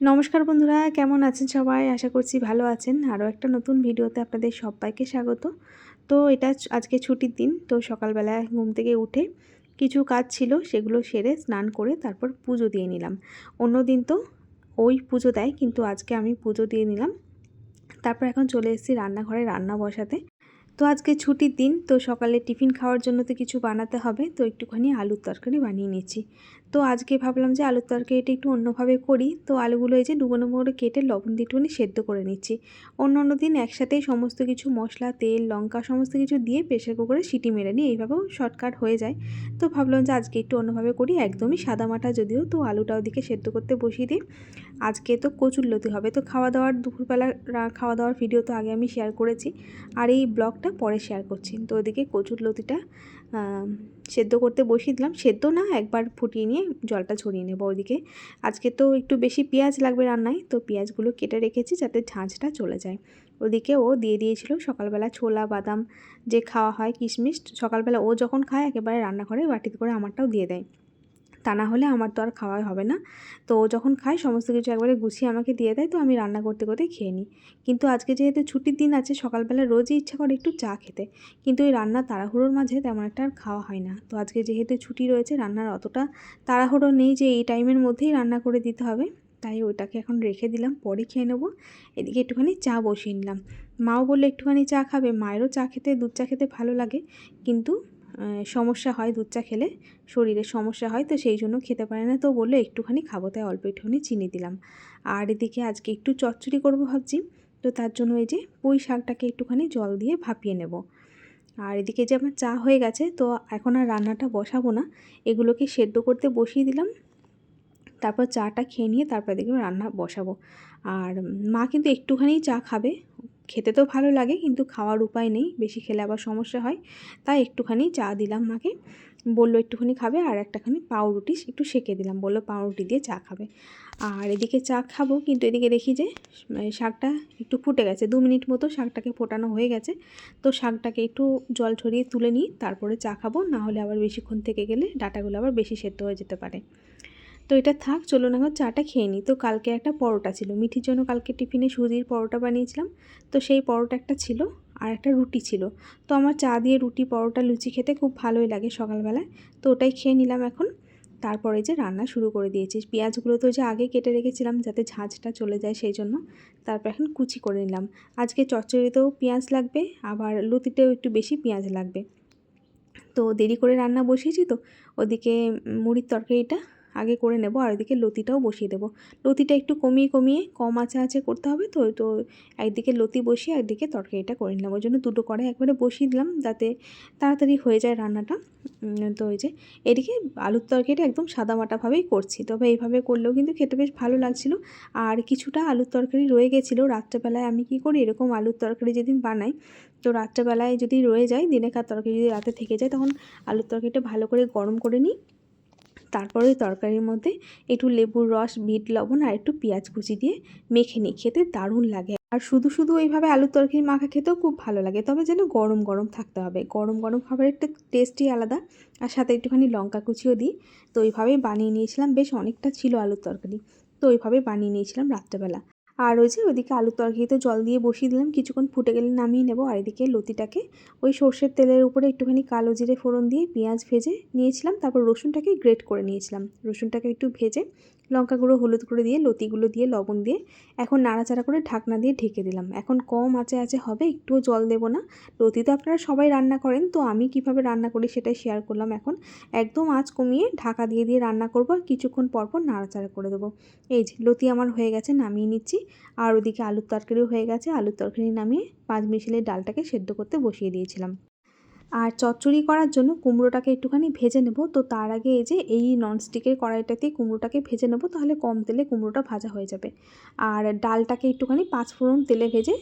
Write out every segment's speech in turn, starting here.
নমস্কার বন্ধুরা, কেমন আছেন সবাই? আশা করছি ভালো আছেন। আরও একটা নতুন ভিডিওতে আপনাদের সবাইকে স্বাগত। তো এটা আজকে ছুটির দিন, তো সকালবেলা ঘুম থেকে উঠে কিছু কাজ ছিল, সেগুলো সেরে স্নান করে তারপর পুজো দিয়ে নিলাম। অন্য দিন তো ওই পুজো দেয়, কিন্তু আজকে আমি পুজো দিয়ে নিলাম। তারপর এখন চলে এসেছি রান্নাঘরে রান্না বসাতে। তো আজকে ছুটির দিন, তো সকালে টিফিন খাওয়ার জন্য তো কিছু বানাতে হবে, তো একটুখানি আলুর তরকারি বানিয়ে নিচ্ছি। তো আজকে ভাবলাম যে আলুর তরকারিটা একটু অন্যভাবে করি। তো আলুগুলো এই যে ডুবো ডুবো করে কেটে লবণ একটুখানি সেদ্ধ করে নিচ্ছি। অন্য অন্য দিন একসাথেই সমস্ত কিছু মশলা, তেল, লঙ্কা সমস্ত কিছু দিয়ে প্রেশার কুকারে সিটি মেরে নিই। এইভাবেও শর্টকাট হয়ে যায়। তো ভাবলাম যে আজকে একটু অন্যভাবে করি, একদমই সাদামাটা যদিও। তো আলুটা ওদিকে সেদ্ধ করতে বসিয়ে দিই। আজকে তো কচুর লতি হবে। তো খাওয়া দাওয়ার দুপুরবেলা খাওয়া দাওয়ার ভিডিও তো আগে আমি শেয়ার করেছি। আর এই ব্লগটা পরে শেয়ার করছি। তো ওদিকে কচুর লতিটা সেদ্ধ করতে বসিয়ে দিলাম। সেদ্ধ না, একবার ফুটিয়ে নিয়ে জলটা ছড়িয়ে নেব ওইদিকে। আজকে তো একটু বেশি পেঁয়াজ লাগবে রান্নায়, তো পেঁয়াজগুলো কেটে রেখেছি যাতে ঝাঁঝটা চলে যায়। ওদিকে ও দিয়ে দিয়েছিল সকালবেলা ছোলা, বাদাম, যে খাওয়া হয় কিশমিশ, সকালবেলা ও যখন খায় একেবারে রান্নাঘরে বাটিতে করে আমারটাও দিয়ে দেয়। তা না হলে আমার তো আর খাওয়াই হবে না। তো যখন খায়, সমস্ত কিছু একবারে গুছিয়ে আমাকে দিয়ে দেয়, তো আমি রান্না করতে করতে খেয়ে নিই। কিন্তু আজকে যেহেতু ছুটির দিন আছে, সকালবেলা রোজই ইচ্ছা করে একটু চা খেতে। কিন্তু ওই রান্না তাড়াহুড়োর মাঝে তেমন একটা আর খাওয়া হয় না। তো আজকে যেহেতু ছুটি রয়েছে, রান্নার অতটা তাড়াহুড়ো নেই যে এই টাইমের মধ্যেই রান্না করে দিতে হবে। তাই ওইটাকে এখন রেখে দিলাম, পরে খেয়ে নেব। এদিকে একটুখানি চা বসিয়ে নিলাম। মাও বলল, একটুখানি চা খাবে। মায়েরও চা খেতে, দুধ চা খেতে ভালো লাগে। কিন্তু সমস্যা হয় দুধ চা খেলে, শরীরে সমস্যা হয়, তো সেই জন্য খেতে পারে না। তো বলল, একটুখানি খাব। তাই অল্প একটুখানি চিনি দিলাম। আর এদিকে আজকে একটু চচ্চড়ি করব ভাবছি। তো তার জন্য এই যে পুঁই শাকটাকে একটুখানি জল দিয়ে ভাপিয়ে নেব। আর এদিকে যে আমার চা হয়ে গেছে, তো এখন আর রান্নাটা বসাবো না। এগুলোকে সেদ্ধ করতে বসিয়ে দিলাম। তারপর চাটা খেয়ে নিয়ে তারপর দেখবে রান্না বসাবো। আর মা কিন্তু একটুখানি চা খাবে। খেতে তো ভালো লাগে, কিন্তু খাওয়ার উপায় নেই, বেশি খেলে আবার সমস্যা হয়। তাই একটুখানি চা দিলাম মাকে। বলল, একটুখানি খাবে আর একটাখানি পাউরুটি, একটু সেকে দিলাম। বলল, পাউরুটি দিয়ে চা খাবে। আর এদিকে চা খাব, কিন্তু এদিকে দেখি যে শাকটা একটু ফুটে গেছে। দু মিনিট মতো শাকটাকে ফোটানো হয়ে গেছে। তো শাকটাকে একটু জল ছড়িয়ে তুলে নিই, তারপরে চা খাব। না হলে আবার বেশিক্ষণ থেকে গেলে ডাটাগুলো আবার বেশি সেদ্ধ হয়ে যেতে পারে। তো এটা থাক, চলুন এখন চাটা খেয়ে নিই। তো কালকে একটা পরোটা ছিল। মিঠির জন্য কালকে টিফিনে সুজির পরোটা বানিয়েছিলাম। তো সেই পরোটা একটা ছিল আর একটা রুটি ছিল। তো আমার চা দিয়ে রুটি, পরোটা, লুচি খেতে খুব ভালোই লাগে সকালবেলায়। তো ওটাই খেয়ে নিলাম এখন। তারপরে যে রান্না শুরু করে দিয়েছি। পেঁয়াজগুলো তো যে আগে কেটে রেখেছিলাম যাতে ঝাঁঝটা চলে যায় সেই জন্য। তারপর এখন কুচি করে নিলাম। আজকে চচ্চড়িতেও পেঁয়াজ লাগবে, আবার লুতিতেও একটু বেশি পেঁয়াজ লাগবে। তো দেরি করে রান্না বসিয়েছি তো। ওদিকে মুড়ির তরকারিটা আগে করে নেব আর ওদিকে লতিটাও বসিয়ে দেবো। লতিটা একটু কমিয়ে কমিয়ে কম আঁচে আঁচে করতে হবে তো তো একদিকে লতি বসিয়ে একদিকে তরকারিটা করে নিলাম। ওই জন্য দুটো কড়াই একবারে বসিয়ে দিলাম যাতে তাড়াতাড়ি হয়ে যায় রান্নাটা। তো ওই যে এদিকে আলুর তরকারিটা একদম সাদামাটাভাবেই করছি। তবে এইভাবে করলেও কিন্তু খেতে বেশ ভালো লাগছিল। আর কিছুটা আলুর তরকারি রয়ে গেছিল। রাত্রেবেলায় আমি কি করি? এরকম আলুর তরকারি যেদিন বানাই, তো রাত্রেবেলায় যদি রয়ে যায় দিনেকার তরকারি যদি রাতে থেকে যায়, তখন আলুর তরকারিটা ভালো করে গরম করে নিই। তারপরে তরকারির মধ্যে একটু লেবুর রস, বিট, লবণ আর একটু পেঁয়াজ কুচি দিয়ে মেখে নিই। খেতে দারুণ লাগে। আর শুধু শুধু এইভাবে আলুর তরকারি মাখা খেতেও খুব ভালো লাগে। তবে যেন গরম গরম থাকতে হবে। গরম গরম খাবারের একটা টেস্টই আলাদা। আর সাথে একটুখানি লঙ্কা কুচিও দিই। তো ওইভাবেই বানিয়ে নিয়েছিলাম। বেশ অনেকটা ছিল আলুর তরকারি। তো ওইভাবেই বানিয়ে নিয়েছিলাম রাত্রেবেলা। আর ওই যে ওইদিকে আলুর তরকারিতে জল দিয়ে বসিয়ে দিলাম, কিছুক্ষণ ফুটে গেলে নামিয়ে নেব। আর এদিকে লতিটাকে ওই সর্ষের তেলের উপরে একটুখানি কালো জিরে ফোড়ন দিয়ে পেঁয়াজ ভেজে নিয়েছিলাম, তারপর রসুনটাকে গ্রেট করে নিয়েছিলাম। রসুনটাকে একটু ভেজে লঙ্কা গুঁড়ো, হলুদ গুঁড়ো দিয়ে, লতিগুলো দিয়ে, লবণ দিয়ে এখন নাড়াচাড়া করে ঢাকনা দিয়ে ঢেকে দিলাম। এখন কম আঁচে আঁচে হবে, একটুও জল দেবো না। লতি তো আপনারা সবাই রান্না করেন, তো আমি কীভাবে রান্না করি সেটাই শেয়ার করলাম এখন। একদম আঁচ কমিয়ে ঢাকা দিয়ে দিয়ে রান্না করব আর কিছুক্ষণ পর পর নাড়াচাড়া করে দেবো। এই যে, লতি আমার হয়ে গেছে, নামিয়ে নিচ্ছি। আর ওদিকে আলুর তরকারিও হয়ে গেছে, আলুর তরকারি নামিয়ে পাঁচ মিশালি ডালটাকে সেদ্ধ করতে বসিয়ে দিয়েছিলাম। আর চচ্চড়ি করার জন্য কুমড়োটাকে একটুখানি ভেজে নেব। তো তার আগে এই যে এই ননস্টিকের কড়াইটাতেই কুমড়োটাকে ভেজে নেব, তাহলে কম তেলে কুমড়োটা ভাজা হয়ে যাবে। আর ডালটাকে একটুখানি পাঁচ ফোড়ন তেলে ভেজে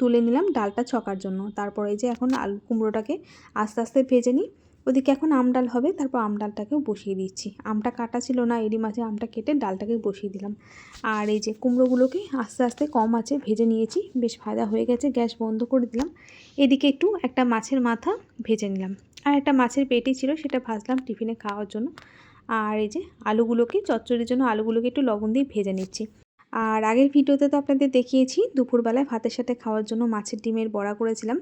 তুলে নিলাম ডালটা ছকার জন্য। তারপরে এই যে এখন আলু কুমড়োটাকে আস্তে আস্তে ভেজে নিই। ওদিকে এখন আম ডাল হবে, তারপর আম ডালটাকেও বসিয়ে দিচ্ছি। আমটা কাটা ছিল না, এরই মাঝে আমটা কেটে ডালটাকে বসিয়ে দিলাম। আর এই যে কুমড়োগুলোকে আস্তে আস্তে কম আছে ভেজে নিয়েছি, বেশ ভাজা হয়ে গেছে, গ্যাস বন্ধ করে দিলাম। এদিকে একটু একটা মাছের মাথা ভেজে নিলাম। আর একটা মাছের পেটি ছিল, সেটা ভাজলাম টিফিনে খাওয়ার জন্য। আর এই যে আলুগুলোকে, চচ্চড়ির জন্য আলুগুলোকে একটু লবণ দিয়ে ভেজে নিচ্ছি। আর আগের ভিডিওতে তো আপনাদের দেখিয়েছি, দুপুরবেলায় ভাতের সাথে খাওয়ার জন্য মাছের ডিমের বড়া করেছিলাম।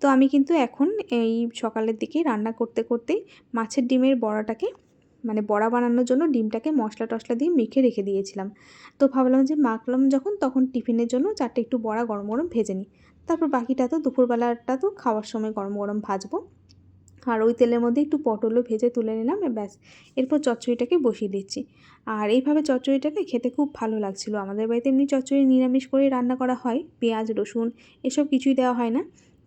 তো আমি কিন্তু এখন এই সকালের দিকে রান্না করতে করতেই মাছের ডিমের বড়াটাকে মানে বড়া বানানোর জন্য ডিমটাকে মশলা টশলা দিয়ে মেখে রেখে দিয়েছিলাম। তো ভাবলাম যে মাখলাম যখন, তখন টিফিনের জন্য চারটে একটু বড়া গরম গরম ভেজে নিই। তারপর বাকিটা তো দুপুরবেলাটা তো খাওয়ার সময় গরম গরম ভাজবো। আর ওই তেলের মধ্যে একটু পটলও ভেজে তুলে নিলাম ব্যাস। এরপর চচ্চড়িটাকে বসিয়ে দিচ্ছি। আর এইভাবে চচ্চড়িটাকে খেতে খুব ভালো লাগছিল। আমাদের বাড়িতে এমনি চচ্চড়ি নিরামিষ করে রান্না করা হয়। পেঁয়াজ, রসুন এসব কিছুই দেওয়া হয় না।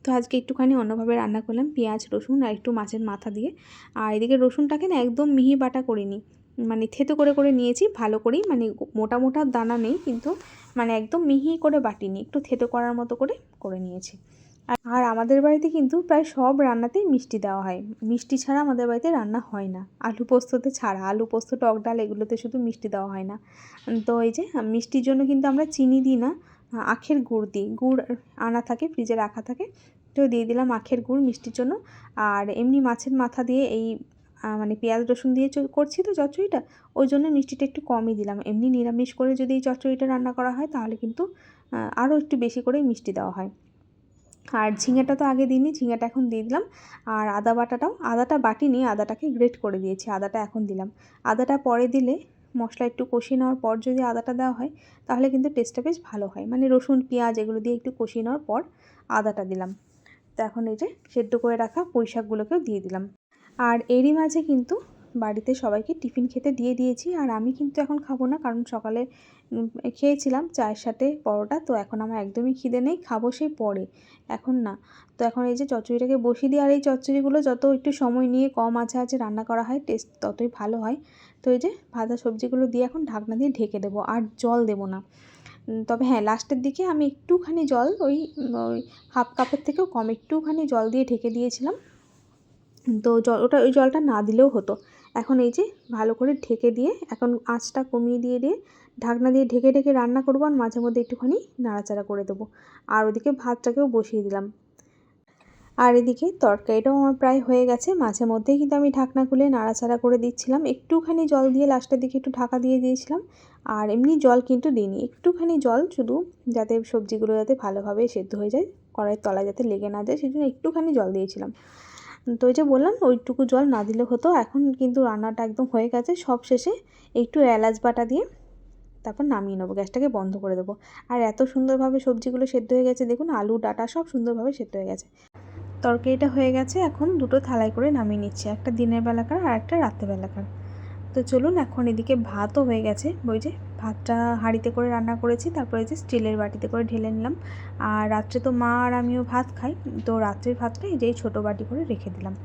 তো আজকে একটুখানি অন্যভাবে রান্না করলাম, পেঁয়াজ, রসুন আর একটু মাছের মাথা দিয়ে। আর এদিকে রসুনটাকে না একদম মিহি বাটা করিনি। মানে থেতো করে করে নিয়েছি, ভালো করেই। মানে মোটা মোটা দানা নেই, কিন্তু মানে একদম মিহি করে বাটিনি। একটু থেতো করার মতো করে করে নিয়েছি। আর আমাদের বাড়িতে কিন্তু প্রায় সব রান্নাতেই মিষ্টি দেওয়া হয়। মিষ্টি ছাড়া আমাদের বাড়িতে রান্না হয় না। আলু পোস্ততে ছাড়া। আলু পোস্ত, টক ডাল এগুলোতে শুধু মিষ্টি দেওয়া হয় না। তো এই যে মিষ্টির জন্য কিন্তু আমরা চিনি দিই না আখের গুড় দিই। গুড় আনা থাকে, ফ্রিজে রাখা থাকে। তো দিয়ে দিলাম আখের গুড় মিষ্টির জন্য। আর এমনি মাছের মাথা দিয়ে এই মানে পেঁয়াজ রসুন দিয়ে করছি তো চচ্চড়িটা। ওই জন্য মিষ্টিটা একটু কমই দিলাম। এমনি নিরামিষ করে যদি এই চচ্চড়িটা রান্না করা হয় তাহলে কিন্তু আরও একটু বেশি করেই মিষ্টি দেওয়া হয়। আর ঝিঙেটা তো আগে দিইনি, ঝিঙেটা এখন দিয়ে দিলাম। আর আদা বাটাটাও, আদাটা বাটিনি আদাটাকে গ্রেট করে দিয়েছি, আদাটা এখন দিলাম। আদাটা পরে দিলে মশলা একটু কষিয়ে নেওয়ার পর যদি আদাটা দেওয়া হয়, তাহলে কিন্তু টেস্টটা বেশ ভালো হয়। মানে রসুন, পেঁয়াজ এগুলো দিয়ে একটু কষিয়ে নেওয়ার পর আদাটা দিলাম। তো এখন এই যে সেদ্ধ করে রাখা পুঁই শাকগুলোকেও দিয়ে দিলাম। আর এরই মাঝে কিন্তু বাড়িতে সবাইকে টিফিন খেতে দিয়ে দিয়েছি আর আমি কিন্তু এখন খাব না কারণ সকালে খেয়েছিলাম চায়ের সাথে পরোটা। তো এখন আমার একদমই খিদে নেই, খাব সেই পরে। এখন না। তো এখন এই যে চচ্চড়িটাকে বসিয়ে দিই আর এই চচ্চড়িগুলো যত একটু সময় নিয়ে কম আছে আছে রান্না করা হয়, টেস্ট ততই ভালো হয়। তো এই যে ভাজা সবজিগুলো দিয়ে এখন ঢাকনা দিয়ে ঢেকে দেবো আর জল দেবো না। তবে হ্যাঁ লাস্টের দিকে আমি একটুখানি জল, ওই ওই হাফ কাপের থেকেও কম একটুখানি জল দিয়ে ঢেকে দিয়েছিলাম। তো জল ওটা, ওই জলটা না দিলেও হতো। এখন এই যে ভালো করে ঢেকে দিয়ে এখন আঁচটা কমিয়ে দিয়ে দিয়ে ঢাকনা দিয়ে ঢেকে ঢেকে রান্না করব আর মাঝে মধ্যে একটুখানি নাড়াচাড়া করে দেবো। আর ওদিকে ভাতটাকেও বসিয়ে দিলাম। আর এদিকে তরকারিটাও আমার প্রায় হয়ে গেছে। মাঝে মধ্যেই কিন্তু আমি ঢাকনা খুলে নাড়াচাড়া করে দিচ্ছিলাম। একটুখানি জল দিয়ে লাস্টের দিকে একটু ঢাকা দিয়ে দিয়েছিলাম। আর এমনি জল কিন্তু দিইনি। একটুখানি জল শুধু যাতে সবজিগুলো যাতে ভালোভাবে সেদ্ধ হয়ে যায়, কড়াইয়ের তলায় যাতে লেগে না যায় সেই জন্য একটুখানি জল দিয়েছিলাম। তো ওই যে বললাম ওইটুকু জল না দিলে হতো। এখন কিন্তু রান্নাটা একদম হয়ে গেছে সব শেষে একটু এলাচ বাটা দিয়ে তারপর নামিয়ে নেব, গ্যাসটাকে বন্ধ করে দেবো। আর এত সুন্দরভাবে সবজিগুলো সেদ্ধ হয়ে গেছে, দেখুন আলু, ডাটা সব সুন্দরভাবে সেদ্ধ হয়ে গেছে। তরকারিটা হয়ে গেছে, এখন দুটো থালায় করে নামিয়ে নিচ্ছি, একটা দিনের বেলাকার আর একটা রাত্রেবেলাকার তো চলুন, এখন এদিকে ভাতও হয়ে গেছে। ওই যে ভাতটা হাঁড়িতে করে রান্না করেছি, তারপরে যে স্টিলের বাটিতে করে ঢেলে নিলাম। আর রাত্রে তো মা আর আমিও ভাত খাই, তো রাত্রের ভাতটা এই যে ছোটো বাটি করে রেখে দিলাম।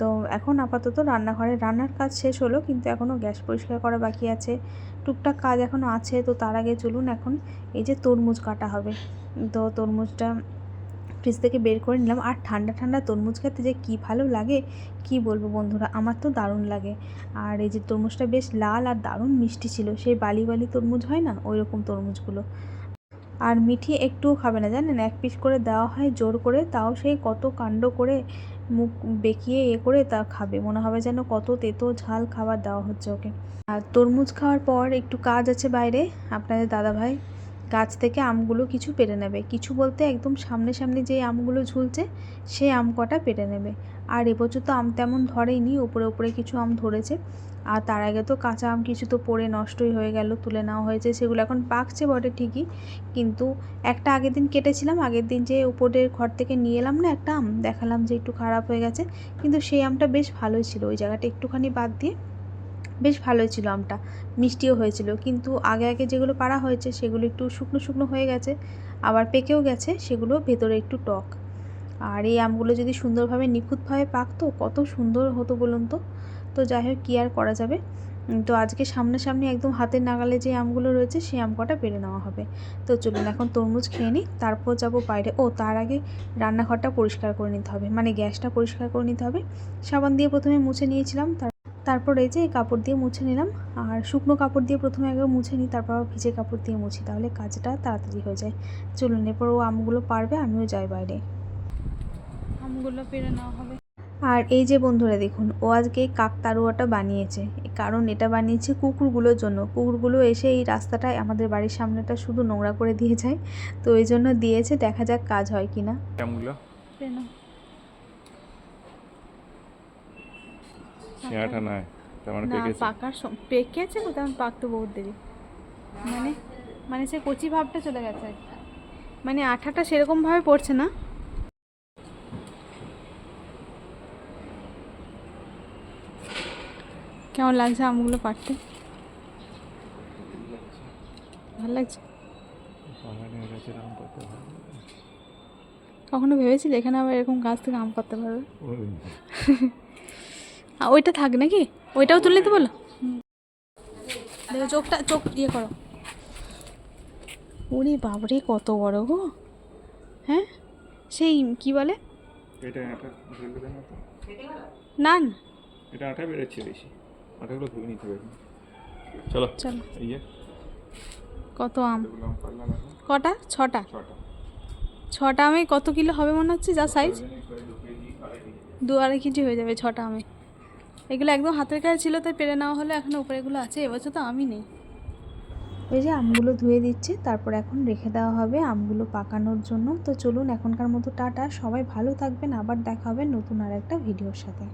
তো এখন আপাতত রান্নাঘরে রান্নার কাজ শেষ হলো, কিন্তু এখনও গ্যাস পরিষ্কার করা বাকি আছে। টুকটাক কাজ এখনও আছে, তো তার আগে চলুন এখন এই যে তরমুজ কাটা হবে। তো তরমুজটা ফ্রিজ থেকে বের করে নিলাম। আর ঠান্ডা ঠান্ডা তরমুজ খেতে যে কী ভালো লাগে, কি বলব বন্ধুরা? আমার তো দারুণ লাগে। আর এই যে তরমুজটা বেশ লাল আর দারুণ মিষ্টি ছিল। সেই বালি বালি তরমুজ হয় না? ওই রকম তরমুজগুলো। আর মিঠি একটুও খাবে না, জানেন? এক পিস করে দেওয়া হয় জোর করে, তাও সেই কত কাণ্ড করে মুখ বেঁকিয়ে এ করে তা খাবে। মনে হবে যেন কত তেতো ঝাল খাবার দেওয়া হচ্ছে ওকে। আর তরমুজ খাওয়ার পর একটু কাজ আছে বাইরে, আপনাদের দাদাভাই। গাছ থেকে আমগুলো কিছু পেরে নেবে। কিছু বলতে একদম সামনে সামনে যে আমগুলো ঝুলছে, সেই আম কটা পেরে নেবে। আর এবছর তো আম তেমন ধরেইনি ওপরে ওপরে কিছু আম ধরেছে। আর তার আগে তো কাঁচা আম কিছু তো পড়ে নষ্টই হয়ে গেল, তুলে নেওয়া হয়েছে, সেগুলো এখন পাকছে বটে ঠিকই। কিন্তু একটা আগের দিন কেটেছিলাম, আগের দিন যে উপরের ঘর থেকে নিয়ে এলাম না একটা আম, দেখালাম যে একটু খারাপ হয়ে গেছে। কিন্তু সেই আমটা বেশ ভালোই ছিল, ওই জায়গাটা একটুখানি বাদ দিয়ে বেশ ভালোই ছিল আমটা, মিষ্টিও হয়েছিল। কিন্তু আগে আগে যেগুলো পাড়া হয়েছে সেগুলো একটু শুকনো শুকনো হয়ে গেছে, আবার পেকেও গেছে, সেগুলো ভেতরে একটু টক। আর এই আমগুলো যদি সুন্দরভাবে নিখুঁতভাবে পাকতো, কত সুন্দর হতো বলুন তো? তো যাই হোক, কী আর করা যাবে? তো আজকে সামনাসামনি একদম হাতের নাগালে যে আমগুলো রয়েছে, সেই আম কটা পেরে নেওয়া হবে। তো চলুন এখন তরমুজ খেয়ে নিই, তারপর যাব বাইরে। ও, তার আগে রান্নাঘরটা পরিষ্কার করে নিতে হবে মানে গ্যাসটা পরিষ্কার করে নিতে হবে। সাবান দিয়ে প্রথমে মুছে নিয়েছিলাম, তার তারপর এই যে কাপড় দিয়ে মুছে নিলাম আর শুকনো কাপড় দিয়ে প্রথমে আগে মুছে নিই তারপর ভিজে কাপড় দিয়ে মুছি তাহলে কাজটা তাড়াতাড়ি হয়ে যায়। চলুন এরপর ও আমগুলো পারবে আমিও যাই বাইরে। আমগুলো পেরে নেওয়া হবে। আর এই যে বন্ধুরা দেখুন ও আজকে এই কাকতারুয়াটা বানিয়েছে। কারণ এটা বানিয়েছে কুকুরগুলোর জন্য। কুকুরগুলো এসে এই রাস্তাটায় আমাদের বাড়ির সামনেটা শুধু নোংরা করে দিয়ে যায়। তো এই জন্য দিয়েছে দেখা যাক কাজ হয় কি না ছেঁড়াটা নয় তার মানে পেকেছে। পাকার তেমন পাকতে বহুত দেরি। মানে মানে সে কচি ভাবটা চলে গেছে। মানে আঠাটা সেরকমভাবে পড়ছে না। কেমন লাগছে আমগুলো পাড়তে? ভালো লাগছে। কখনো ভেবেছিলে এখানে আবার এরকম গাছ থেকে আম পাততে পারবে? ওইটা থাক নাকি? ওইটাও তুলে নিতে বলো। দেখো চোখটা চোখ ইয়ে করো। ওরে বাবরে কত বড় গো। হ্যাঁ? সেই কি বলে? না এটা বেরোচ্ছে বেশি। আঠাগুলো ধুয়ে নিতে হবে। চলো চলো। এই যে। কত আম? কটা? ছটা? ছটা। আমে কত কিলো হবে মনে হচ্ছে? যা সাইজ দু আড়াই কেজি হয়ে যাবে ছটা আমে। এগুলো একদম হাতের কাছে ছিল, তাই পেরে নেওয়া হলে। এখন উপরে এগুলো আছে, এবছর তো আমি নেই। এই যে আমগুলো ধুয়ে দিচ্ছি, তারপর এখন রেখে দেওয়া হবে আমগুলো পাকানোর জন্য। তো চলুন এখনকার মতো টাটা, সবাই ভালো থাকবেন, আবার দেখা হবে নতুন আর একটা ভিডিওর সাথে।